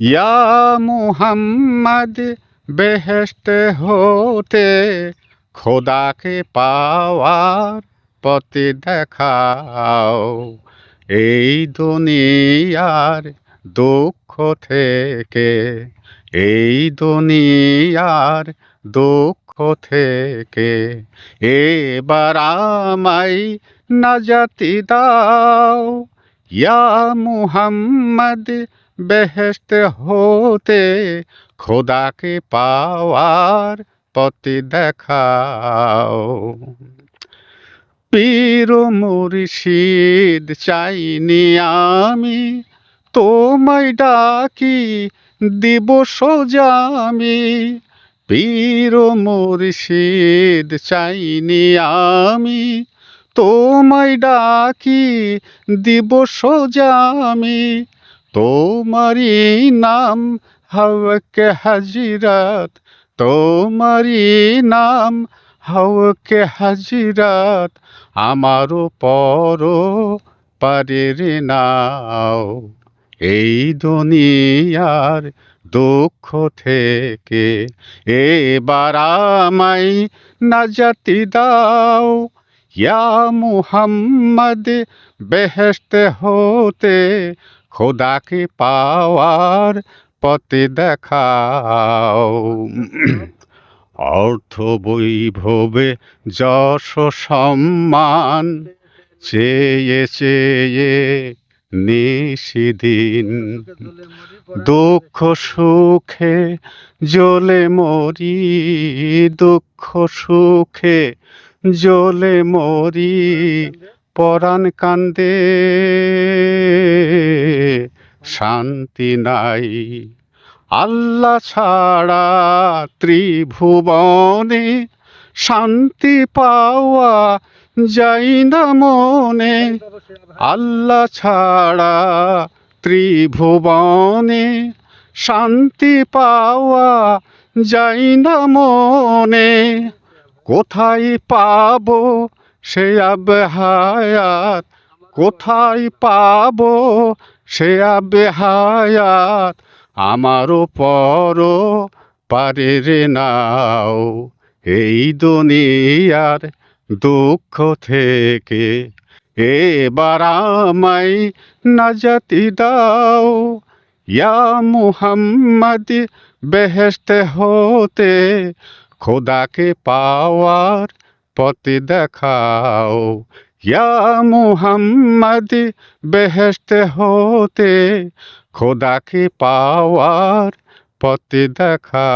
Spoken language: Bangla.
ইয়া মুহাম্মদ, বেহেশতে হতে খোদাকে পাওয়ার পথে দেখাও। এই দুনিয়ার দুঃখ থেকে, এই দুনিয়ার দুঃখ থেকে এবার আমায় নাজাতি দাও। ইয়া মুহাম্মদ বেহেশত হতে খোদাকে পাওয়ার পথে দেখাও। পীর মুর্শিদ চাইনি আমি, তোমায় ডাকি দিব সোজামি পীর মুর্শিদ চাইনি আমি, তোমায় ডাকি দিব সোজামি তোমারি নাম হওকে হজরত তোমারি নাম হওকে হজরত আমারও পর পারের নাও। এই দুনিয়ার দুঃখ থেকে এবার আমায় নাজাতি দাও। ইয়া মুহাম্মদ, বেহেশত হতে খোদাকে পাওয়ার পথে দেখাও। অর্থ বৈভবে যশ সম্মান, চেয়ে চেয়ে নিশিদিন দুঃখ সুখে জ্বলে মরি, দুঃখ সুখে জ্বলে মরি, পরাণ কান্দে। শান্তি নাই। আল্লাহ ছাড়া ত্রিভুবনে শান্তি পাওয়া যাই না মনে। আল্লাহ ছাড়া ত্রিভুবনে শান্তি পাওয়া যাই না মনে। কোথায় পাবো সে আবহায়াত কোথায় পাবো সে আবহায়াত আমারও পর পারের নাও। এই দুনিয়ার দুঃখ থেকে এবার আমায় নাজাতি দাও। ইয়া মুহাম্মদ, বেহেশত হতে খোদাকে পাওয়ার পথ দেখাও। ইয়া মুহাম্মদ বেহেস্ত হতে খোদাকে পাওয়ার পথ দেখাও।